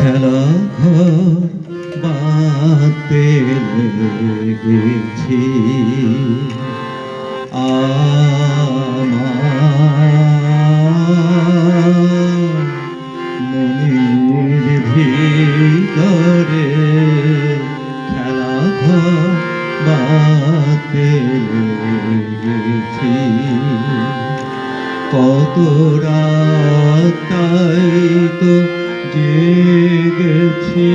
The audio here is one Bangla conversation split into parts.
খেলা ঘর বাঁধতে লেগেছি মনের ভিতরে খেলা ঘর বাঁধতে লেগেছি। কত রাত তাই তো জেগেছি।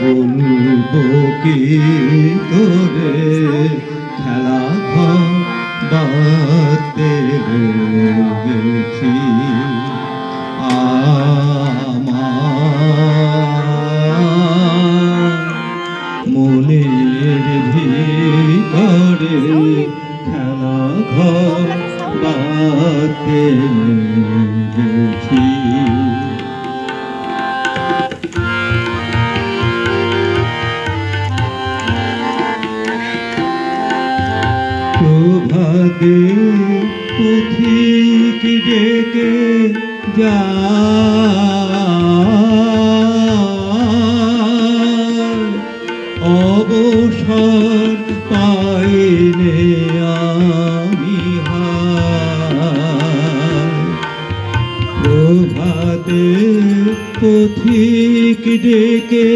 বলব কি তোরে খেলা বাতে লেগেছি আমার মনের ভিতরে খেলা ঘর বাতে লেগেছি প্রভাতে পথিক ডেকে যায় অবসর পাইনে আমি প্রভাতে পথিক ডেকে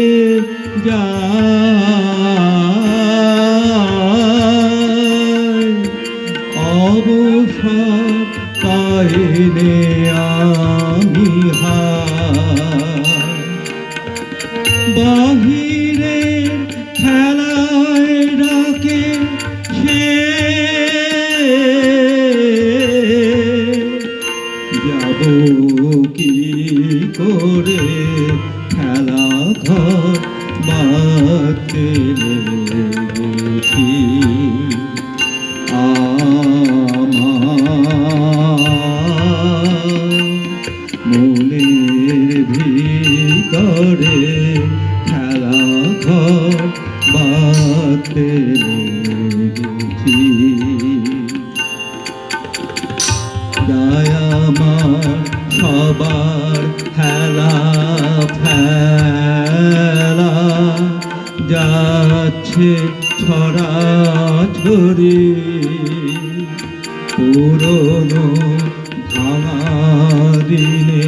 যায় পাইনে আমি বাহিরে খেলায় ডাকে সে যাব কি করে খেলা ঘর বাতে মনের ভিতরে খেলা ঘর বাতে আমার সবার খেলা ফেলা, যাচ্ছে ছড়া ছড়ি। পুরনো ভাঙা দিনে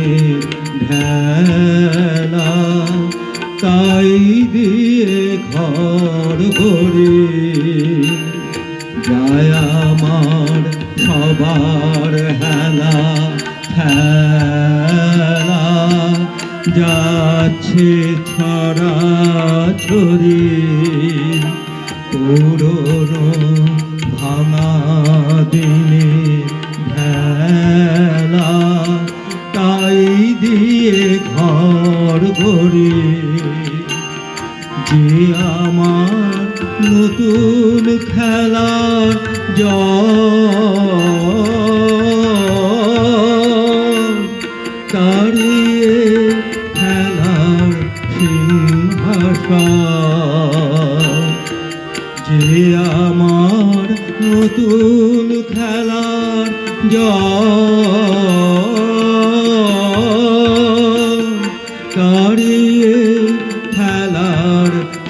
তাই দিয়ে ঘর। গড়ি যায় আমার সবার হেলা খেলা যাচ্ছে ছড়া ছড়ি পুরনো ভাঙা দিনে ভেলা তাই দিয়ে ঘর গড়ি যে আমার নতুন খেলার জল তাড়িয়ে খেলার সিংহাসন। যে আমার নতুন খেলার জল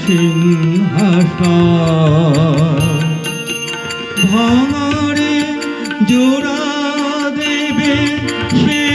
সিংহাসন। ভাঙারে জোড়া দেবে সে।